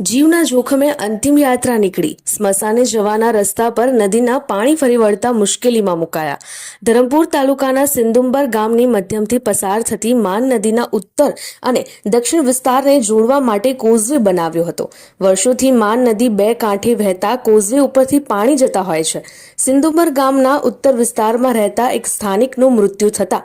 જીવના જોખમે અંતિમ યાત્રા નીકળી. સ્મશાને જવાના રસ્તા પર નદીના પાણી ફરી વળતા મુશ્કેલીમાં મુકાયા. ધરમપુર તાલુકાના સિંદુંબર ગામની મધ્યમથી પસાર થતી માન નદીના ઉત્તર અને દક્ષિણ વિસ્તારને જોડવા માટે કોઝવે બનાવ્યો હતો. વર્ષોથી માન નદી બે કાંઠે વહેતા કોઝવે ઉપરથી પાણી જતા હોય છે. સિંદુંબર ગામના ઉત્તર વિસ્તારમાં રહેતા એક સ્થાનિકનું મૃત્યુ થતા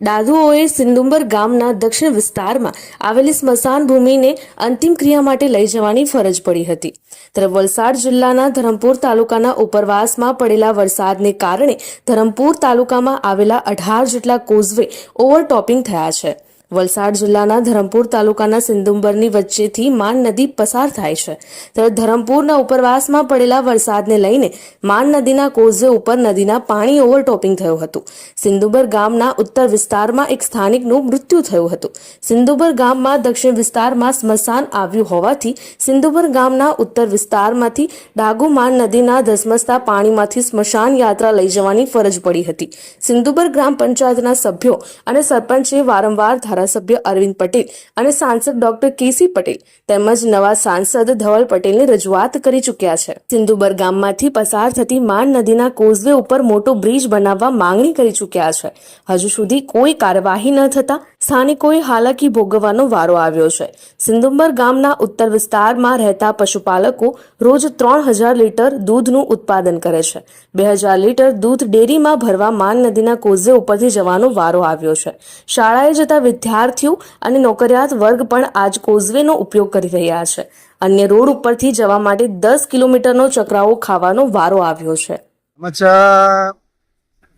દાદુઓએ સિંદુંબર ગામના દક્ષિણ વિસ્તારમાં આવેલી સ્મશાન ભૂમિને અંતિમ ક્રિયા માટે લઈ જવાની ફરજ પડી હતી. ત્યારે વલસાડ જિલ્લાના ધરમપુર તાલુકાના ઉપરવાસમાં પડેલા વરસાદને કારણે ધરમપુર તાલુકામાં આવેલા અઢાર જેટલા કોઝવે ઓવરટોપિંગ થયા છે. વલસાડ જિલ્લાના ધરમપુર તાલુકાના સિંદુંબરની વચ્ચેથી માન નદી પસાર થાય છે. ત્યારે ધરમપુરના ઉપરવાસમાં પડેલા વરસાદને લઈને માન નદીના કોઝવે ઉપર નદીના પાણી ઓવરટોપિંગ થયું હતું. સિંદુબર ગામના ઉત્તર વિસ્તારમાં એક સ્થાનિકનું મૃત્યુ થયું હતું. સિંદુબર ગામમાં દક્ષિણ વિસ્તારમાં સ્મશાન આવ્યું હોવાથી સિંદુબર ગામના ઉત્તર વિસ્તારમાંથી ડાગુ માન નદીના ધસમસતા પાણીમાંથી સ્મશાન યાત્રા લઈ જવાની ફરજ પડી હતી. સિંદુબર ગ્રામ પંચાયતના સભ્યો અને સરપંચે વારંવાર ધારાસભ્ય અરવિંદ પટેલ અને સાંસદ ડોક્ટર કેસી પટેલ તેમજ નવા સાંસદ ધવલ પટેલની રજૂઆત કરી ચૂક્યા છે. સિંધુબર ગામમાંથી પસાર થતી માન નદીના કોઝવે ઉપર મોટો બ્રિજ બનાવવા માંગણી કરી ચૂક્યા છે. હજુ સુધી કોઈ કાર્યવાહી ન થતા સ્થાનિકોએ હાલાકી ભોગવવાનો વારો આવ્યો છે. સિંદુંબર ગામના ઉત્તર વિસ્તારમાં રહેતા પશુપાલકો રોજ ત્રણ હજાર લીટર દૂધનું ઉત્પાદન કરે છે. બે હજાર લીટર દૂધ ડેરીમાં ભરવા માન નદીના કોઝવે ઉપરથી જવાનો વારો આવ્યો છે. શાળાએ જતા વિદ્યાર્થીઓ અને નોકરિયાત વર્ગ પણ આજ કોઝવેનો ઉપયોગ કરી રહ્યા છે. અન્ય રોડ ઉપરથી જવા માટે દસ કિલોમીટરનો ચક્રાવો ખાવાનો વારો આવ્યો છે.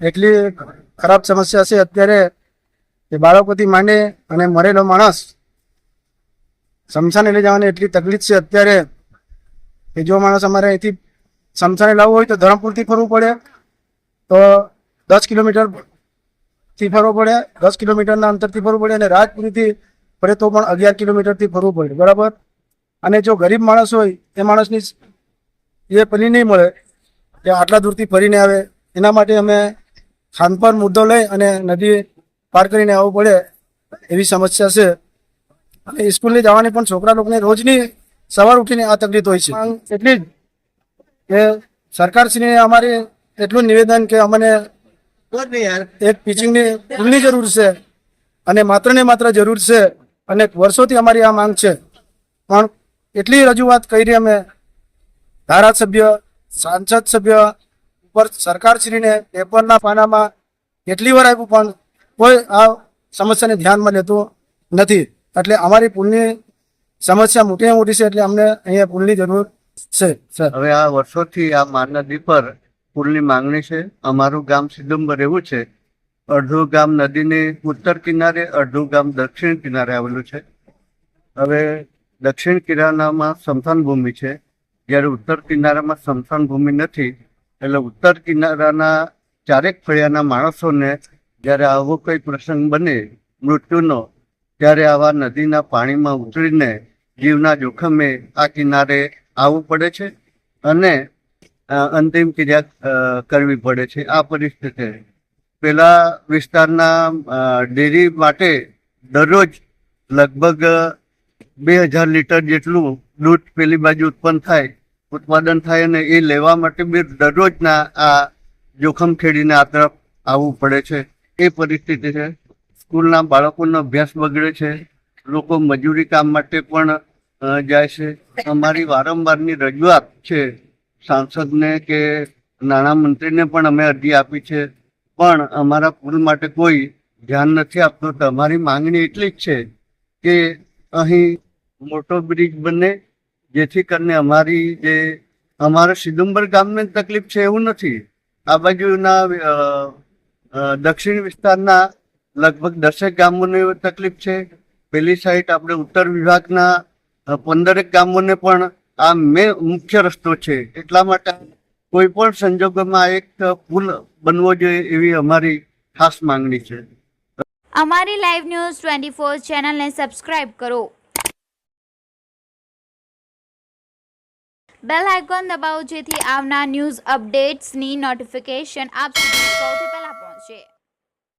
એટલી ખરાબ સમસ્યા છે. અત્યારે કે બાળકોથી માંડે અને મરેલો માણસ સમસાને લઈ જવાની એટલી તકલીફ છે અત્યારે કે જો માણસ અમારે અહીંથી સમસાને લાવવું હોય તો ધરમપુરથી ફરવું પડે, તો દસ કિલોમીટરથી ફરવું પડે, દસ કિલોમીટરના અંતરથી ફરવું પડે અને રાજપુરીથી ફરે તો પણ અગિયાર કિલોમીટરથી ફરવું પડે, બરાબર? અને જો ગરીબ માણસ હોય, એ માણસની એ પલી નહીં મળે કે આટલા દૂરથી ફરીને આવે. એના માટે અમે ખાનપર મુદ્દો લઈ અને નદી પાર કરીને આવવું પડે એવી સમસ્યા છે. અને સ્કૂલની જવાની પણ છોકરા લોકોને રોજની સવાર ઉઠીને આ તકલીફ હોય છે. એટલી જ. કે સરકારશ્રીને અમારી એટલું નિવેદન કે અમને એક ટીચિંગની સ્કૂલની જરૂર છે. અને માત્ર ને માત્ર જરૂર છે. અને વર્ષોથી અમારી આ માંગ છે. પણ એટલી રજૂઆત કરી અમે ધારાસભ્ય સાંસદ સભ્ય ઉપર સરકારશ્રીને પેપરના પાનામાં કેટલી વાર આપ્યું પણ કોઈ આ સમસ્યાને ધ્યાનમાં લેતું નથી. એટલે અમારી પુલની સમસ્યા મોટી મોટી છે એટલે અમને અહીંયા પુલની જરૂર છે હવે આ વર્ષોથી આ માર નદી પર પુલની માંગણી છે. અમારું ગામ સિદુંબર એવું છે. અડધું ગામ નદીની ઉત્તર કિનારે, અડધું ગામ દક્ષિણ કિનારે આવેલું છે. હવે દક્ષિણ કિનારામાં સમથાન ભૂમિ છે. જ્યારે ઉત્તર કિનારામાં સમથાન ભૂમિ નથી, એટલે ઉત્તર કિનારાના ચારેક ફળિયાના માણસોને જ્યારે આવો કોઈ પ્રસંગ બને મૃત્યુનો, ત્યારે આવા નદીના પાણીમાં ઉતરીને જીવના જોખમે આ કિનારે આવવું પડે છે અને અંતિમ ક્રિયા કરવી પડે છે. આ પરિસ્થિતિ. પેલા વિસ્તારના ડેરી માટે દરરોજ લગભગ બે હજાર લીટર જેટલું દૂધ પેલી બાજુ ઉત્પન્ન થાય, ઉત્પાદન થાય અને એ લેવા માટે બી દરરોજના આ જોખમ ખેડીને આ તરફ આવવું પડે છે. એ પરિસ્થિતિ છે. સ્કૂલના બાળકોનો અભ્યાસ બગડે છે. લોકો મજૂરી કામ માટે પણ જાય છે. અમારી વારંવારની રજૂઆત છે સાંસદને કે નાણામંત્રીને પણ અમે અરજી આપી છે. પણ અમારા પુલ માટે કોઈ ધ્યાન નથી આપતું. અમારી માંગણી એટલી જ છે કે અહીં મોટો બ્રિજ બને, જેથી કરીને અમારી જે, અમારા સિદુંબર ગામને તકલીફ છે એવું નથી. આ બાજુના દક્ષિણ વિસ્તારના લગભગ દસેક ગામોને તકલીફ છે. પેલી સાઈડ આપણે ઉત્તર વિભાગના પંદરેક ગામોને પણ આ મેં મુખ્ય રસ્તો છે. એટલા માટે કોઈ પણ સંજોગોમાં એક પુલ બનવો જોઈએ એવી અમારી ખાસ માંગણી છે. અમારી લાઈવ ન્યૂઝ ટ્વેન્ટી ફોર ચેનલને સબસ્ક્રાઇબ કરો. બેલ આઇકોન દબાવો જેથી આવનાર ન્યૂઝ અપડેટ્સની નોટિફિકેશન આપ સુધી સૌથી પહેલા shit.